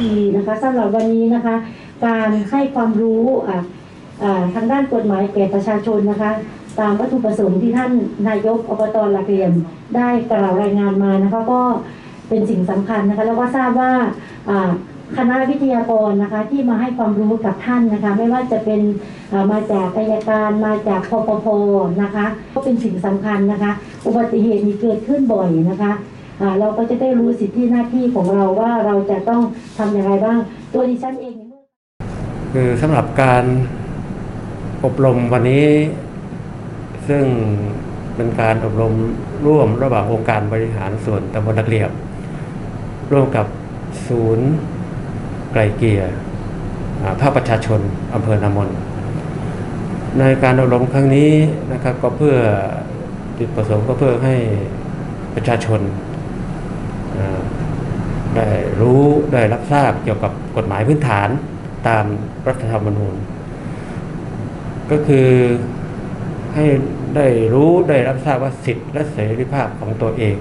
ธีนะคะสำหรับวันนี้นะคะ การให้ความรู้ทางด้านกฎหมายแก่ประชาชนนะคะ ตามวัตถุประสงค์ที่ท่านนายกอบตหลักเหลี่ยมได้กล่าวรายงานมานะคะก็เป็นสิ่งสำคัญนะคะแล้วก็ทราบว่าคณะวิทยากรนะคะที่มาให้ความรู้กับท่านนะคะ ไม่ว่าจะเป็นมาจากอายการมาจากคอปพนะคะ ก็เป็นสิ่งสำคัญนะคะ อุบัติเหตุมีเกิดขึ้นบ่อยนะคะ เราก็จะได้รู้สิทธิหน้าที่ของเราว่าเราจะต้องทำอย่างไรบ้าง ตัวดิฉันเองคือสำหรับการอบรมวันนี้ ซึ่งเป็นการอบรมร่วมระหว่างองค์การบริหารส่วนตำบลนักเรียบ ร่วมกับศูนย์ไกลเกียอ่าภาคประชาชนอำเภอนามน ในการอบรมครั้งนี้นะครับก็เพื่อจุดประสงค์ก็เพื่อให้ประชาชน ได้รู้ได้รับทราบเกี่ยวกับกฎหมายพื้นฐานตามรัฐธรรมนูญ ก็คือให้ได้รู้ได้รับทราบว่าสิทธิและเสรีภาพของตัวเอง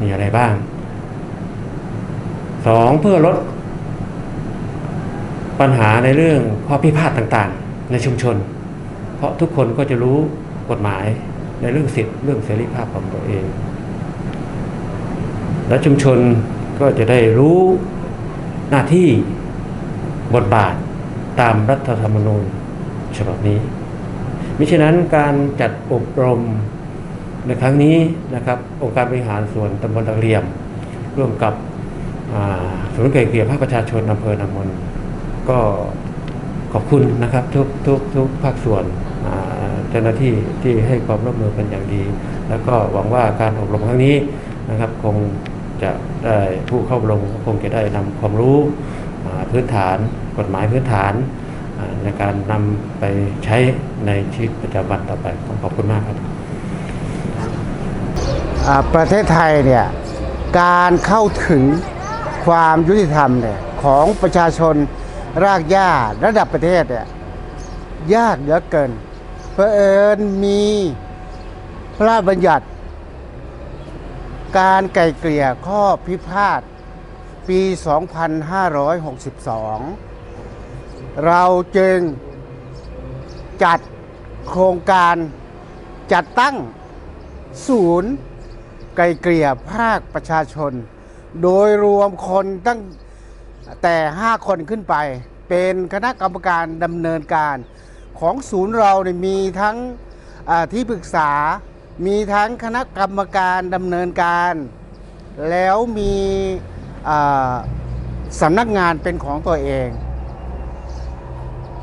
มีอะไรบ้างสองเพื่อลดปัญหาในเรื่องข้อพิพาทต่างๆ ในชุมชน เพราะทุกคนก็จะรู้กฎหมายในเรื่องสิทธิเรื่องเสรีภาพของตัวเอง และชุมชนก็จะได้รู้หน้าที่บทบาทตามรัฐธรรมนูญฉบับนี้มิฉะนั้นการจัดอบรมในครั้งนี้นะครับองค์การบริหารส่วนตำบลตะเรียม ร่วมกับศูนย์ไกลเกลี่ยภาคประชาชนอำเภอนามนก็ขอบคุณนะครับทุกทุกทุกภาคส่วนเจ้าหน้าที่ที่ให้ความร่วมมือเป็นอย่างดี แล้วก็หวังว่าการอบรมครั้งนี้นะครับคง จะได้ผู้เข้าอบรมก็คงจะได้นำความรู้พื้นฐาน กฎหมายพื้นฐานในการนำไปใช้ในชีวิตประจำวันต่อไปขอบคุณมากครับประเทศไทยเนี่ยการเข้าถึงความยุติธรรมเนี่ยของประชาชนรากหญ้าระดับประเทศเนี่ยยากเหลือเกินเพอเอิญมีพระราชบัญญัติ การไก่เกลี่ยข้อพิพาทปี 2562 เราจึงจัดโครงการจัดตั้งศูนย์ไกลเกลี่ยภาคประชาชน โดยรวมคนตั้งแต่ 5 คนขึ้นไป เป็นคณะกรรมการดำเนินการของศูนย์เราเนี่ยมีทั้งที่ปรึกษา มีทั้งคณะกรรมการดำเนินการ แล้วมีอ่าสำนักงานเป็นของตัวเอง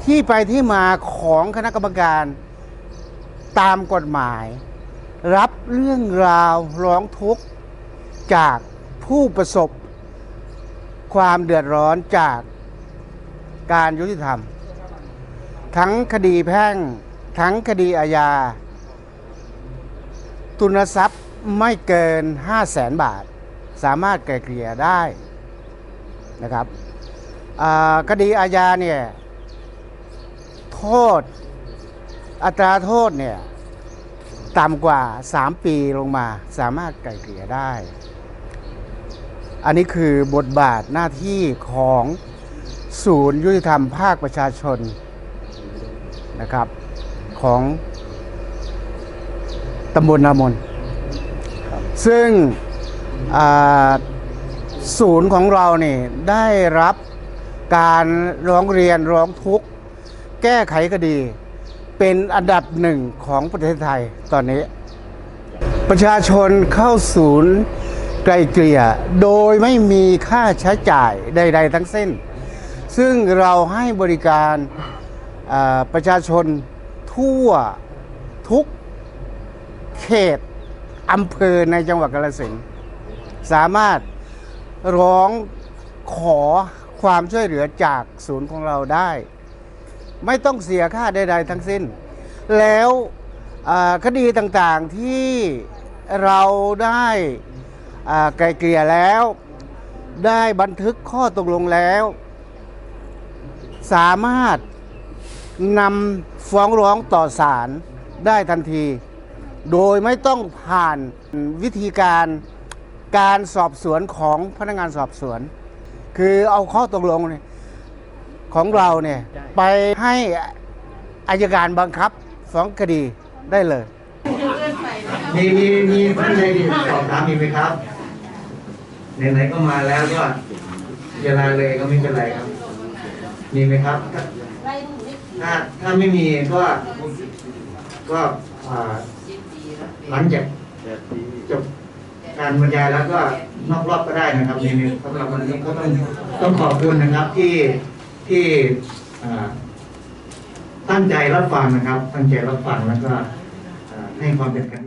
ที่ไปที่มาของคณะกรรมการตามกฎหมาย รับเรื่องราวร้องทุกข์จากผู้ประสบ ความเดือดร้อนจากการยุติธรรม ทั้งคดีแพ่ง ทั้งคดีอาญา ทุนทรัพย์ไม่เกิน 5 0 0แสนบาท สามารถไกลเกลี่ยได้นะครับอ่าคดีอาญาเนี่ยโทษอัตราโทษเนี่ยต่ำกว่า 3 ปีลงมาสามารถไกลเกลี่ยได้ อันนี้คือบทบาทหน้าที่ของศูนย์ยุติธรรมภาคประชาชนนะครับของ ตำบลนามน ซึ่งศูนย์ของเราเนี่ยได้รับการร้องเรียนร้องทุกข์แก้ไขคดี เป็นอันดับหนึ่งของประเทศไทยตอนนี้ ประชาชนเข้าศูนย์ไกลเกลี่ยโดยไม่มีค่าใช้จ่ายใด ๆ ทั้งสิ้น ซึ่งเราให้บริการประชาชนทั่วทุก เขตอำเภอในจังหวัดกาฬสินธุ์สามารถร้องขอความช่วยเหลือจากศูนย์ของเราได้ ไม่ต้องเสียค่าใดๆทั้งสิ้น แล้วคดีต่างๆที่เราได้ไกลเกลี่ยแล้ว ได้บันทึกข้อตกลงแล้ว สามารถนำฟ้องร้องต่อศาลได้ทันที โดยไม่ต้องผ่านวิธีการการสอบสวนของพนักงานสอบสวน คือเอาข้อตกลงเนี่ยของเราเนี่ยไปให้อายการบังคับฟ้องคดีได้เลย มีมีมีท่านใดสอบถามอีไหมครับไหนๆก็มาแล้วก็เวลาเลยก็ไม่เป็นไรครับ มีไหมครับ ถ้าถ้าไม่มีก็ก็อ่า หลังจากจบการบรรยายแล้วก็นอกรอบก็ได้นะครับในสำหรับวันนี้ก็ต้องต้องขอบคุณนะครับที่ที่ตั้งใจรับฟังนะครับ ตั้งใจรับฟังแล้วก็ให้ความเป็นกัน